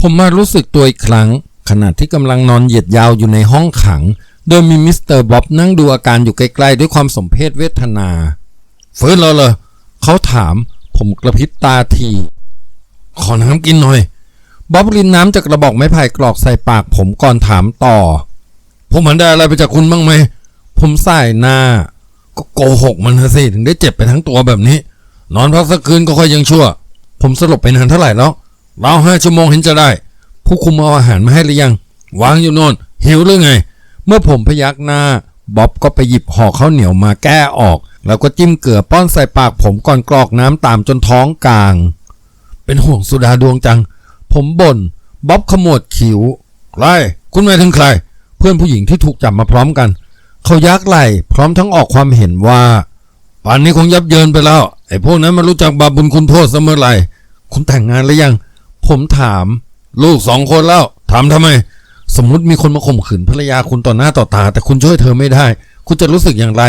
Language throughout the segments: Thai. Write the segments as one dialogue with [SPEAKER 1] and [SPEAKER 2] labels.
[SPEAKER 1] ผมมารู้สึกตัวอีกครั้ง ขณะที่กำลังนอนเหยียดยาวอยู่ในห้องขัง โดยมีมิสเตอร์บ๊อบนั่งดูอาการอยู่ใกล้ๆด้วยความสมเพศเวทนาฟื้นแล้วเหรอเขาถาม ผมกระพริบตาที ขอน้ำกินหน่อยบ๊อบรินน้ำจากกระบอกไม้ไผ่กรอกใส่ปากผมก่อนถามต่อ ผมมันได้อะไรไปจากคุณบ้างไหม ผมใส่หน้า ก็โกหกมันสิถึงได้เจ็บไปทั้งตัวแบบนี้ นอนพักสักคืนก็ค่อยยังชั่ว ผมสลบไปนานเท่าไหร่แล้ว เราห้าชั่วโมงเห็นจะได้ ผู้คุมเอาอาหารมาให้หรือยัง วางอยู่โน่นหิวหรือไง เมื่อผมพยักหน้าบ๊อบก็ไปหยิบห่อข้าวเหนียวมาแก้ออก แล้วก็จิ้มเกลือป้อนใส่ปากผมก่อนกรอกน้ำตามจนท้องกลาง เป็นห่วงสุดาดวงจัง ผมบ่นบ๊อบขมวดคิ้วใครคุณหมายถึงใคร เพื่อนผู้หญิงที่ถูกจับมาพร้อมกัน เขายักไหล่พร้อมทั้งออกความเห็นว่าป่านนี้คงยับเยินไปแล้วไอ้พวกนั้นมารู้จักบาปบุญคุณโทษเสมอไหรคุณแต่งงานหรือยัง ผมถาม ลูกสองคนแล้วถามทำไม สมมุติมีคนมาข่มขืนภรรยาคุณต่อหน้าต่อตา แต่คุณช่วยเธอไม่ได้ คุณจะรู้สึกอย่างไร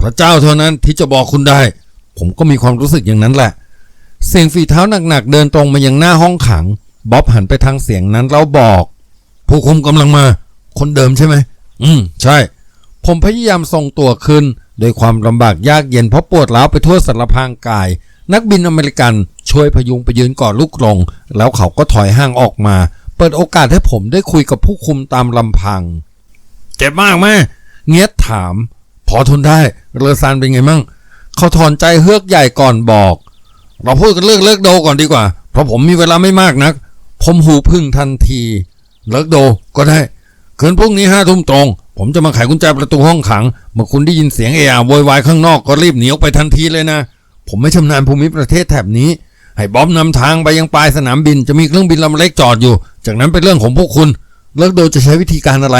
[SPEAKER 1] พระเจ้าเท่านั้นที่จะบอกคุณได้ ผมก็มีความรู้สึกอย่างนั้นแหละ เสียงฝีเท้าหนักๆเดินตรงมายังหน้าห้องขังบ๊อบหันไปทางเสียงนั้นแล้วบอก ผู้คุมกำลังมา คนเดิมใช่ไหมอืม ใช่ ผมพยายามทรงตัวขึ้นโดยความลำบากยากเย็นเพราะปวดร้าวไปทั่วสารพางกาย นักบินอเมริกันช่วยพยุงไปยืนก่อลูกลงแล้วเขาก็ถอยห่างออกมา เปิดโอกาสให้ผมได้คุยกับผู้คุมตามลำพัง เจ็บมากไหมเงียดถาม พอทนได้เรือซานเป็นไงมั่ง เขาถอนใจเฮือกใหญ่ก่อนบอก เราพูดกันเรื่องเลิกโดก่อนดีกว่า เพราะผมมีเวลาไม่มากนัก ผมหูพึ่งทันที เลิกโดก็ได้คืนพรุ่งนี้ห้าทุ่มตรง ผมจะมาไขกุญแจประตูห้องขัง เมื่อคุณได้ยินเสียงเอะอะโวยวายข้างนอกก็รีบหนีออกไปทันทีเลยนะ ผมไม่ชำนาญภูมิประเทศแถบนี้ ให้บ๊อบนำทางไปยังปลายสนามบินจะมีเครื่องบินลำเล็กจอดอยู่ จากนั้นเป็นเรื่องของพวกคุณ เลิกโดจะใช้วิธีการอะไร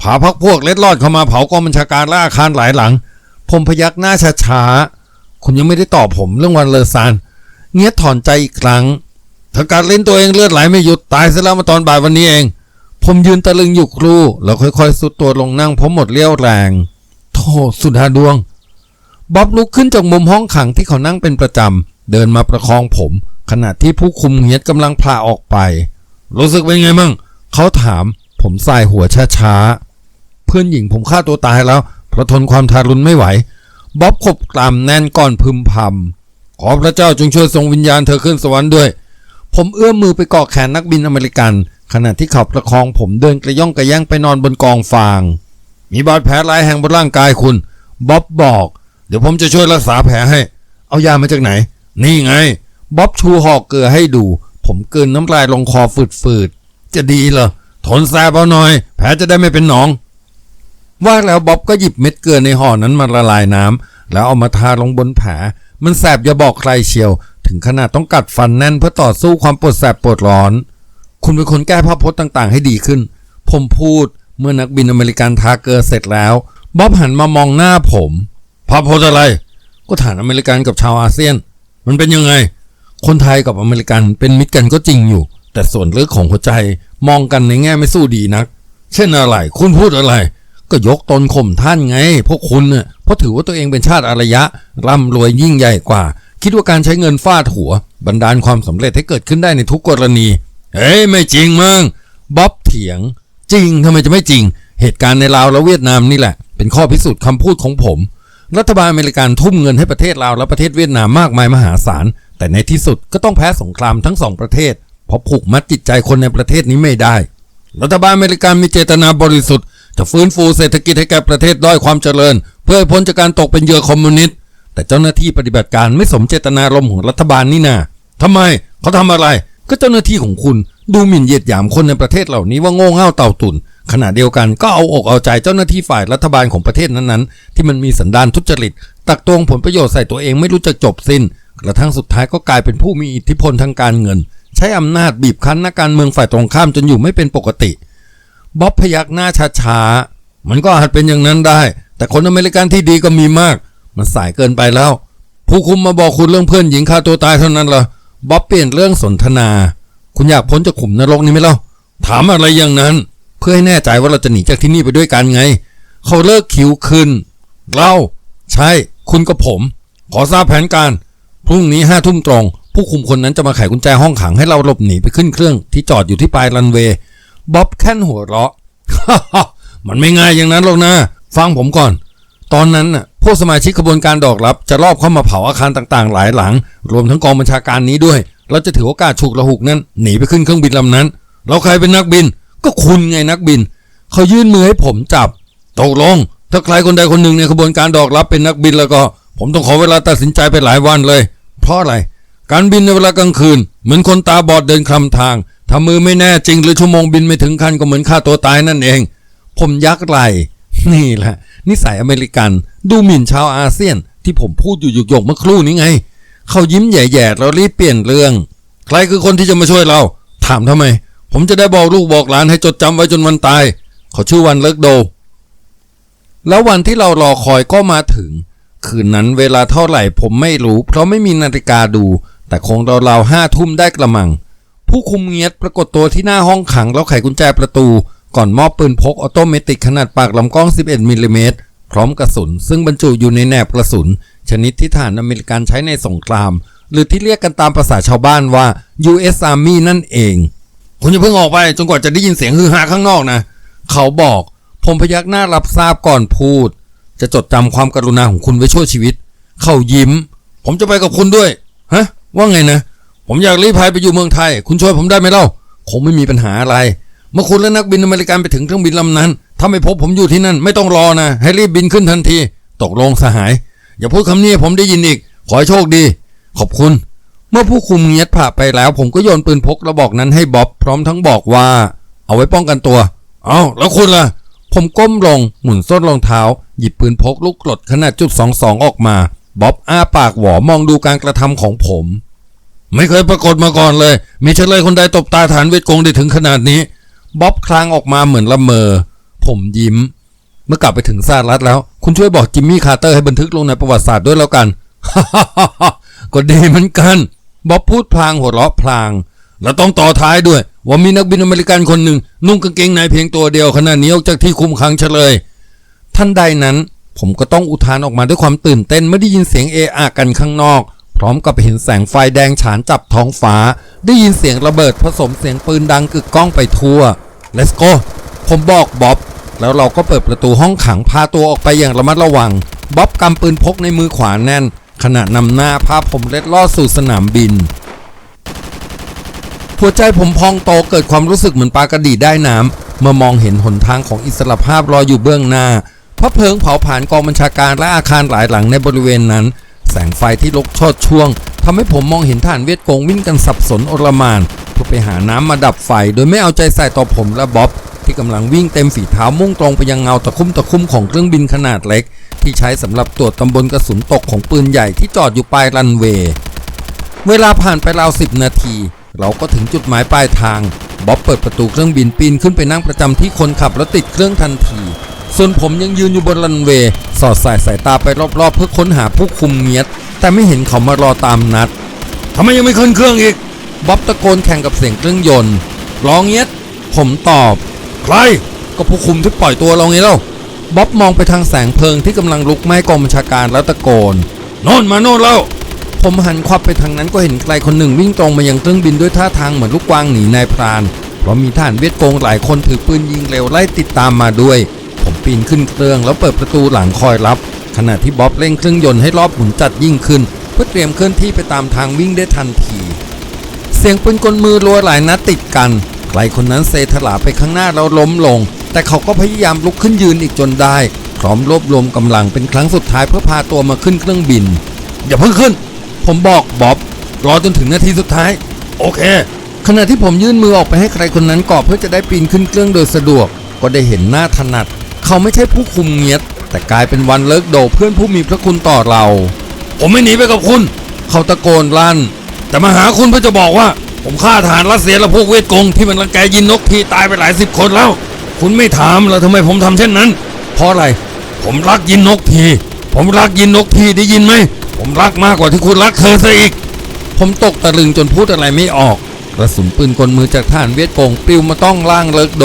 [SPEAKER 1] พาพักพวกเล็ดลอดเข้ามาเผากองบัญชาการและอาคารหลายหลัง ผมพยักหน้าช้าๆคุณยังไม่ได้ตอบผมเรื่องวันเลอซานเงียดถอนใจอีกครั้งเธอการเล่นตัวเองเลือดไหลไม่หยุดตายซะแล้วมาตอนบ่ายวันนี้เอง ผมยืนตะลึงอยู่ครู่แล้วค่อยๆ สุดตัวลงนั่งเพราะหมดเรี่ยวแรง โธ่สุดาดวง บ๊อบลุกขึ้นจากมุมห้องขังที่เขานั่งเป็นประจำ เดินมาประคองผม ขณะที่ผู้คุมเงียดกำลังพาออกไป รู้สึกเป็นไงมั่ง เขาถาม ผมสายหัวช้าๆ เพื่อนหญิงผมฆ่าตัวตายแล้ว เพราะทนความทารุณไม่ไหว บ๊อบขบกลามแน่นก่อนพึมพำ ขอพระเจ้าจงช่วยส่งวิญญาณเธอขึ้นสวรรค์ด้วย ผมเอื้อมมือไปเกาะแขนนักบินอเมริกัน ขณะที่เขาประคองผมเดินกระย่องกระแย่งไปนอนบนกองฟาง มีบาดแผลหลายแห่งบนร่างกายคุณ บ๊อบบอก เดี๋ยวผมจะช่วยรักษาแผลให้ เอายามาจากไหน นี่ไง บ๊อบชูห่อเกลือให้ดู ผมเกินน้ำลายลงคอฝืดๆ จะดีเหรอ ทนแสบเอาหน่อย แผลจะได้ไม่เป็นหนอง ว่าแล้วบ๊อบก็หยิบเม็ดเกลือในห่อนั้นมาละลายน้ำแล้วเอามาทาลงบนแผล มันแสบอย่าบอกใครเชียว ถึงขนาดต้องกัดฟันแน่นเพื่อต่อสู้ความปวดแสบปวดร้อน คุณเป็นคนแก้ภาพพจน์ต่างๆ ให้ดีขึ้น ผมพูดเมื่อนักบินอเมริกันทาเกลือเสร็จแล้วบ๊อบหันมามองหน้าผม ภาพพจน์อะไร ก็ฐานอเมริกันกับชาวอาเซียน มันเป็นยังไง คนไทยกับอเมริกันเป็นมิตรกันก็จริงอยู่ แต่ส่วนลึกของหัวใจมองกันในแง่ไม่สู้ดีนัก เช่นอะไร คุณพูดอะไร ก็ยกตนข่มท่านไง พวกคุณเน่ะเพราะถือว่าตัวเองเป็นชาติอารยะ ร่ำรวยยิ่งใหญ่กว่า คิดว่าการใช้เงินฟาดหัว บันดาลความสำเร็จให้เกิดขึ้นได้ในทุกกรณี เฮ้ยไม่จริงมั้งบ๊อบเถียง จริงทำไมจะไม่จริง เหตุการณ์ในลาวและเวียดนามนี่แหละ เป็นข้อพิสูจน์คำพูดของผม รัฐบาลอเมริกันทุ่มเงินให้ประเทศลาวและประเทศเวียดนามมากมายมหาศาล แต่ในที่สุดก็ต้องแพ้สงครามทั้งสองประเทศ เพราะผูกมัดจิตใจคนในประเทศนี้ไม่ได้ รัฐบาลอเมริกันมีเจตนาบริสุทธิ์จะฟื้นฟูเศรษฐกิจให้แก่ประเทศด้อยความเจริญ เพื่อให้พ้นจากการตกเป็นเหยื่อคอมมิวนิสต์ แต่เจ้าหน้าที่ปฏิบัติการไม่สมเจตนารมณ์ของรัฐบาลนี่นาทำไมเขาทำอะไร ก็เจ้าหน้าที่ของคุณ ดูหมิ่นเหยียดหยามคนในประเทศเหล่านี้ว่าโง่เง่าเต่าตุ่น ขณะเดียวกันก็เอาอกเอาใจเจ้าหน้าที่ฝ่ายรัฐบาลของประเทศนั้นๆ ที่มันมีสันดานทุจริต ตักตวงผลประโยชน์ใส่ตัวเองไม่รู้จักจบสิ้น กระทั่งสุดท้ายก็กลายเป็นผู้มีอิทธิพลทางการเงิน ใช้อำนาจบีบคั้นนักการเมืองฝ่ายตรงข้ามจนอยู่ไม่เป็นปกติบ๊อบพยักหน้าช้าๆมันก็อาจเป็นอย่างนั้นได้ แต่คนอเมริกันที่ดีก็มีมาก มันสายเกินไปแล้ว ผู้คุมมาบอกคุณเรื่องเพื่อนหญิงฆ่าตัวตายเท่านั้นเหรอบ๊อบเปลี่ยนเรื่องสนทนา คุณอยากพ้นจากขุมนรกนี้ไหมเล่าถามอะไรอย่างนั้น เพื่อให้แน่ใจว่าเราจะหนีจากที่นี่ไปด้วยกันไง เขาเลิกคิวขึ้นเราใช่ คุณกับผม ขอทราบแผนการ พรุ่งนี้ห้าทุ่มตรง ผู้คุมคนนั้นจะมาไขกุญแจห้องขังให้เราหลบหนีไปขึ้นเครื่อง ที่จอดอยู่ที่ปลายรันเวย์บ๊อบแค่นหัวเราะ มันไม่ง่ายอย่างนั้นหรอกนะ ฟังผมก่อน ตอนนั้นน่ะพวกสมาชิกขบวนการดอกรับ จะรอบเข้ามาเผาอาคารต่างๆ หลายหลัง รวมทั้งกองบัญชาการนี้ด้วย เราจะถือโอกาสฉุกละหุกนั้นหนีไปขึ้นเครื่องบินลำนั้น เราใครเป็นนักบิน ก็คุณไงนักบิน เขายื่นมือให้ผมจับ ตกลง ถ้าใครคนใดคนหนึ่งในขบวนการดอกรับเป็นนักบินแล้วก็ ผมต้องขอเวลาตัดสินใจไปหลายวันเลย เพราะอะไร การบินในเวลากลางคืน เหมือนคนตาบอดเดินคลำทาง ถ้ามือไม่แน่จริงหรือชั่วโมงบินไม่ถึงคันก็เหมือนฆ่าตัวตายนั่นเอง ผมยักไหลนี่แหละ นิสัยอเมริกัน ดูหมิ่นชาวอาเซียน ที่ผมพูดอยู่หยกๆเมื่อครู่นี้ไง เขายิ้มแย่ๆแล้วรีบเปลี่ยนเรื่อง ใครคือคนที่จะมาช่วยเรา ถามทำไม ผมจะได้บอกลูกบอกหลานให้จดจำไว้จนวันตาย เขาชื่อวันเลิกโด แล้ววันที่เรารอคอยก็มาถึง คืนนั้นเวลาเท่าไหร่ผมไม่รู้ เพราะไม่มีนาฬิกาดู แต่คงราวๆห้าทุ่มได้กระมัง ผู้คุมเงียดปรากฏตัวที่หน้าห้องขังแล้วไขกุญแจประตู ก่อนมอบปืนพกออโตเมติกขนาดปากลำกล้อง 11มิลลิเมตรพร้อมกระสุน ซึ่งบรรจุอยู่ในแหนบกระสุน ชนิดที่ทหารอเมริกันใช้ในสงคราม หรือที่เรียกกันตามภาษาชาวบ้านว่า U.S. Army นั่นเอง คุณอย่าเพิ่งออกไปจนกว่าจะได้ยินเสียงฮือฮาข้างนอกนะ เขาบอก ผมพยักหน้ารับทราบก่อนพูด จะจดจำความกรุณาของคุณไว้ชั่วชีวิต เขายิ้ม ผมจะไปกับคุณด้วย ฮะ ว่าไงนะ ผมอยากรีพายไปอยู่เมืองไทย คุณช่วยผมได้ไหมเล่า คงไม่มีปัญหาอะไร เมื่อคุณและนักบินอเมริกันไปถึงเครื่องบินลำนั้น ถ้าไม่พบผมอยู่ที่นั่น ไม่ต้องรอนะ ให้รีบบินขึ้นทันที ตกลงสหาย อย่าพูดคำนี้ผมได้ยินอีก ขอให้โชคดี ขอบคุณ เมื่อผู้คุมเงียดผ่าไปแล้ว ผมก็โยนปืนพกระบอกนั้นให้บ๊อบพร้อมทั้งบอกว่า เอาไว้ป้องกันตัว เอาแล้วคุณล่ะ ผมก้มลงหมุนส้นรองเท้า หยิบปืนพกลูกกรดขนาดจุดสองสองออกมาบ๊อบอ้าปากหวอมองดูการกระทำของผม ไม่เคยปรากฏมาก่อนเลย มีเฉลยคนใดตบตาฐานเวทกงได้ถึงขนาดนี้บ๊อบคลางออกมาเหมือนละเมอ ผมยิ้ม เมื่อกลับไปถึงสหรัฐแล้ว คุณช่วยบอกจิมมี่คาร์เตอร์ให้บันทึกลงในประวัติศาสตร์ด้วยแล้วกัน ก็ดีเหมือนกัน บ๊อบพูดพลางหัวเราะพลาง แล้วต้องต่อท้ายด้วย ว่ามีนักบินอเมริกันคนหนึ่ง นุ่งกางเกงในเพียงตัวเดียวขณะนี้ออกจากที่คุมขังเฉลย ท่านใดนั้น ผมก็ต้องอุทานออกมาด้วยความตื่นเต้นเมื่อได้ยินเสียงเออะกันข้างนอก พร้อมกับเห็นแสงไฟแดงฉานจับท้องฟ้า ได้ยินเสียงระเบิดผสมเสียงปืนดังกึกก้องไปทั่ว Let's go ผมบอกบ๊อบแล้วเราก็เปิดประตูห้องขังพาตัวออกไปอย่างระมัดระวังบ๊อบกำปืนพกในมือขวาแน่น ขณะนำหน้าพาพผมเล็ดลอดสู่สนามบิน หัวใจผมพองโตเกิดความรู้สึกเหมือนปลากระดีได้น้ำเมื่อมองเห็นหนทางของอิสรภาพรออยู่เบื้องหน้าพระเพลิงเผาผ่านกองบัญชาการและอาคารหลายหลังในบริเวณนั้น แสงไฟที่ลุกชดช่วงทำให้ผมมองเห็นฐานเวียดกงวิ่งกันสับสนโอลมานเพื่อไปหาน้ำมาดับไฟ โดยไม่เอาใจใส่ต่อผมและบ๊อบ กำลังวิ่งเต็มฝีเท้ามุ่งตรงไปยังเงาตะคุ่มตะคุ่มของเครื่องบินขนาดเล็ก ที่ใช้สำหรับตรวจตำบลกระสุนตกของปืนใหญ่ที่จอดอยู่ปลายรันเวย์เวลาผ่านไปราวสิบนาที เราก็ถึงจุดหมายปลายทางบ๊อบเปิดประตูเครื่องบินปีนขึ้นไปนั่งประจำที่คนขับแล้วติดเครื่องทันที ส่วนผมยังยืนอยู่บนรันเวย์สอดสายสายตาไปรอบๆ เพื่อค้นหาผู้คุมเงียดแต่ไม่เห็นเขามารอตามนัดทำไมยังไม่ขึ้นเครื่องอีกบ๊อบตะโกนแข่งกับเสียงเครื่องยนต์ร้องเงียดผมตอบ ใคร ก็ผู้คุมที่ปล่อยตัวเราไงเล่าบ๊อบมองไปทางแสงเพลิงที่กำลังลุกไหม้กองบัญชาการแล้วตะโกนโน่นมาโน่นแล้วผมหันควับไปทางนั้นก็เห็นใครคนหนึ่งวิ่งตรงมายังเครื่องบินด้วยท่าทางเหมือนลูกกวางหนีนายพราน เพราะมีทหารเวียดกงหลายคนถือปืนยิงเร็วไล่ติดตามมาด้วย ผมปีนขึ้นเครื่องแล้วเปิดประตูหลังคอยรับ ขณะที่บ๊อบเร่งเครื่องยนต์ให้รอบหมุนจัดยิ่งขึ้น เพื่อเตรียมเคลื่อนที่ไปตามทางวิ่งได้ทันที เสียงปืนกลมือรัวหลายนัดติดกัน ใครคนนั้นเซถลาไปข้างหน้าแล้วล้มลง แต่เขาก็พยายามลุกขึ้นยืนอีกจนได้ พร้อมรวบรวมกำลังเป็นครั้งสุดท้ายเพื่อพาตัวมาขึ้นเครื่องบิน อย่าเพิ่งขึ้น ผมบอกบ๊อบรอจนถึงนาทีสุดท้าย โอเค ขณะที่ผมยื่นมือออกไปให้ใครคนนั้นกอบเพื่อจะได้ปีนขึ้นเครื่องโดยสะดวก ก็ได้เห็นหน้าถนัด เขาไม่ใช่ผู้คุมเงียด แต่กลายเป็นวันเลิกโดเพื่อนผู้มีพระคุณต่อเรา ผมไม่หนีไปกับคุณ เขาตะโกนลั่น แต่มาหาคุณเพื่อจะบอกว่า ผมฆ่าทหารรัสเซียและพวกเวทกงที่มันรังแกยินนกพีตายไปหลายสิบคนแล้ว คุณไม่ถามแล้วทำไมผมทำเช่นนั้น เพราะอะไร ผมรักยินนกพีผมรักยินนกพีได้ยินไหม ผมรักมากกว่าที่คุณรักเธอซะอีก ผมตกตะลึงจนพูดอะไรไม่ออก กระสุนปืนกลมือจากทหารเวียดกงปลิวมาต้องล่างเลิกโด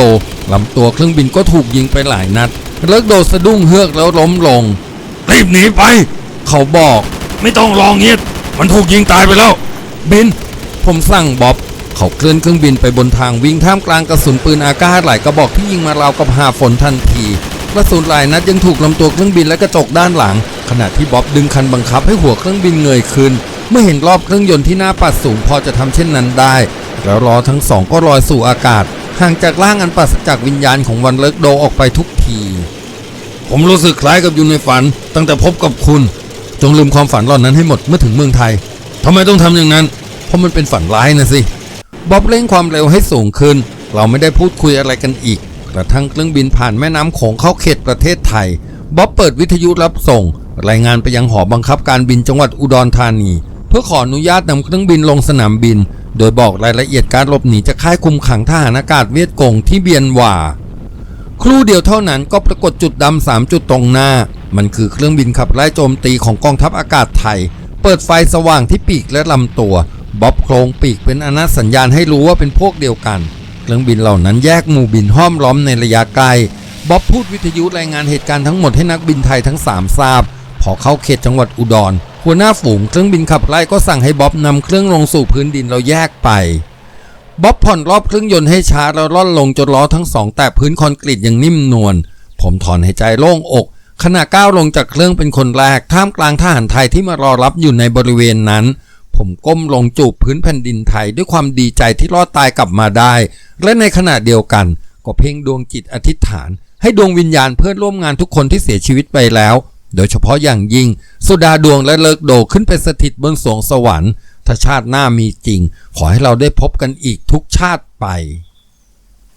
[SPEAKER 1] ลำตัวเครื่องบินก็ถูกยิงไปหลายนัด เลิกโดสะดุ้งเฮือกแล้วล้มลง รีบหนีไป เขาบอก ไม่ต้องรองเงียดมันถูกยิงตายไปแล้ว บิน ผมสั่งบ๊อบเขาเคลื่อนเครื่องบินไปบนทางวิ่งท่ามกลางกระสุนปืนอากาศหลายกระบอกที่ยิงมาราวกับหาฝนทันทีกระสุนหลายนัดยังถูกลำตัวเครื่องบินและกระจกด้านหลัง ขณะที่บ๊อบดึงคันบังคับให้หัวเครื่องบินเงยขึ้น เมื่อเห็นรอบเครื่องยนต์ที่หน้าปัดสูงพอจะทำเช่นนั้นได้ แล้วล้อทั้งสองก็ลอยสู่อากาศห่างจากร่างอันปราศจากวิญญาณของวันเลิกโดออกไปทุกที ผมรู้สึกคล้ายกับอยู่ในฝัน ตั้งแต่พบกับคุณ จงลืมความฝันเหล่านั้นให้หมดเมื่อถึงเมืองไทยทำไมต้องทำอย่างนั้น เพราะมันเป็นฝันร้ายนะสิบ๊อบเร่งความเร็วให้สูงขึ้น เราไม่ได้พูดคุยอะไรกันอีกกระทั่งเครื่องบินผ่านแม่น้ำโขงเข้าเขตประเทศไทยบ๊อบเปิดวิทยุรับส่ง รายงานไปยังหอบังคับการบินจังหวัดอุดรธานี เพื่อขออนุญาตนำเครื่องบินลงสนามบิน โดยบอกรายละเอียดการหลบหนีจากค่ายคุมขังทหารอากาศเวียดกงที่เบียนหว่า ครู่เดียวเท่านั้นก็ปรากฏจุดดำสามจุดตรงหน้า มันคือเครื่องบินขับไล่โจมตีของกองทัพอากาศไทย เปิดไฟสว่างที่ปีกและลำตัว บ๊อบโครงปีกเป็นอนัสัญญาณให้รู้ว่าเป็นพวกเดียวกัน เครื่องบินเหล่านั้นแยกหมู่บินห้อมล้อมในระยะไกล บ๊อบพูดวิทยุรายงานเหตุการณ์ทั้งหมดให้นักบินไทยทั้งสามทราบ พอเข้าเขตจังหวัดอุดร หัวหน้าฝูงเครื่องบินขับไล่ก็สั่งให้บ๊อบนำเครื่องลงสู่พื้นดินแล้วแยกไป บ๊อบผ่อนรอบเครื่องยนต์ให้ช้าแล้วล่อนลงจนล้อทั้งสองแตะพื้นคอนกรีตอย่างนิ่มนวล ผมถอนหายใจโล่งอกขณะก้าวลงจากเครื่องเป็นคนแรกท่ามกลางทหารไทยที่มารอรับอยู่ในบริเวณนั้น ผมก้มลงจูบพื้นแผ่นดินไทยด้วยความดีใจที่รอดตายกลับมาได้ และในขณะเดียวกัน ก็เพ่งดวงจิตอธิษฐาน ให้ดวงวิญญาณเพื่อนร่วมงานทุกคนที่เสียชีวิตไปแล้ว โดยเฉพาะอย่างยิ่ง สุดาดวงและเลิกโดขึ้นไปสถิตบนสวงสวรรค์ถ้าชาติหน้ามีจริง ขอให้เราได้พบกันอีกทุกชาติไป